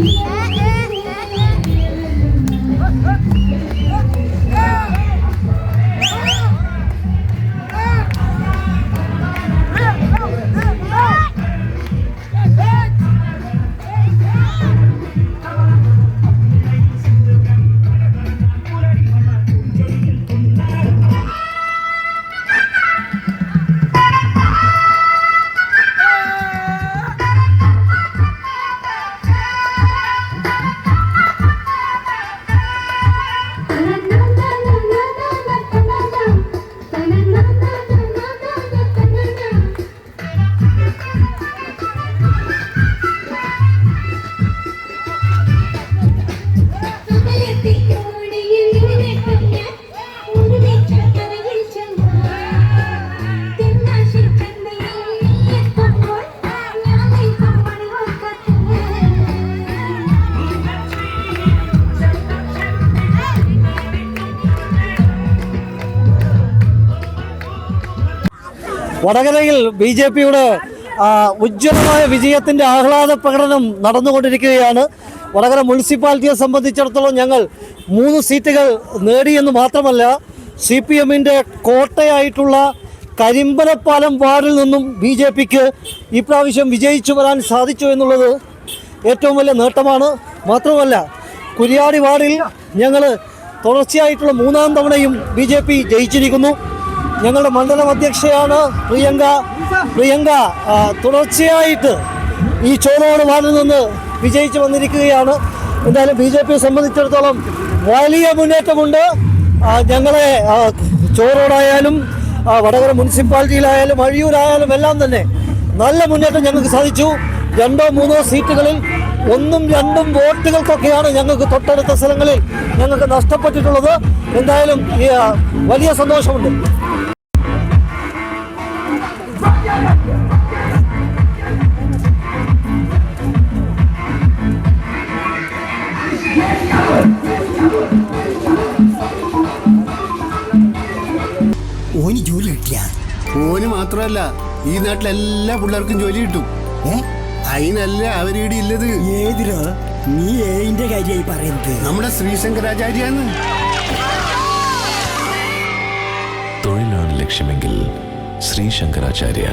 Yeah. വടകരയിൽ B J പിയുടെ ഉജ്ജ്വലമായ വിജയത്തിന്റെ ആഹ്ലാദ പ്രകടനം നടന്നുകൊണ്ടിരിക്കുകയാണ്. വടകര മുനിസിപ്പാലിറ്റിയെ സംബന്ധിച്ചിടത്തോളം ഞങ്ങൾ മൂന്ന് സീറ്റുകൾ നേടിയെന്ന് മാത്രമല്ല സി പി എമ്മിന്റെ കോട്ടയായിട്ടുള്ള കരിമ്പലപ്പാലം വാർഡിൽ നിന്നും ബി ജെ പിക്ക് ഇപ്രാവശ്യം വിജയിച്ചു വരാൻ സാധിച്ചു എന്നുള്ളത് ഏറ്റവും വലിയ നേട്ടമാണ്. മാത്രമല്ല കുരിയാടി വാർഡിൽ ഞങ്ങൾ തുടർച്ചയായിട്ടുള്ള മൂന്നാം തവണയും ബി ജെ പി ജയിച്ചിരിക്കുന്നു. ഞങ്ങളുടെ മണ്ഡലം അധ്യക്ഷയാണ് പ്രിയങ്ക. പ്രിയങ്ക തുടർച്ചയായിട്ട് ഈ ചോളോട് വാർഡിൽ നിന്ന് വിജയിച്ചു വന്നിരിക്കുകയാണ്. എന്തായാലും ബി ജെ പിയെ സംബന്ധിച്ചിടത്തോളം വലിയ മുന്നേറ്റമുണ്ട്. ഞങ്ങളെ ചോറോടായാലും വടകര മുനിസിപ്പാലിറ്റിയിലായാലും അഴിയൂരായാലും എല്ലാം തന്നെ നല്ല മുന്നേറ്റം ഞങ്ങൾക്ക് സാധിച്ചു. രണ്ടോ മൂന്നോ സീറ്റുകളിൽ ഒന്നും രണ്ടും വോട്ടുകൾക്കൊക്കെയാണ് ഞങ്ങൾക്ക് തൊട്ടടുത്ത സ്ഥലങ്ങളിൽ ഞങ്ങൾക്ക് നഷ്ടപ്പെട്ടിട്ടുള്ളത്. എന്തായാലും വലിയ സന്തോഷമുണ്ട്. ഓന് മാത്രമല്ല ഈ നാട്ടിലെ എല്ലാ പിള്ളേർക്കും ജോലി കിട്ടും. അതിനല്ല അവരീടെ ഇല്ലത്. ഏതിരോ നീ ഏതിന്റെ കാര്യമായി പറയുന്നത്. നമ്മുടെ ശ്രീശങ്കരാചാര്യാണ് തൊഴിലാണ് ലക്ഷ്യമെങ്കിൽ ശ്രീ ശങ്കരാചാര്യ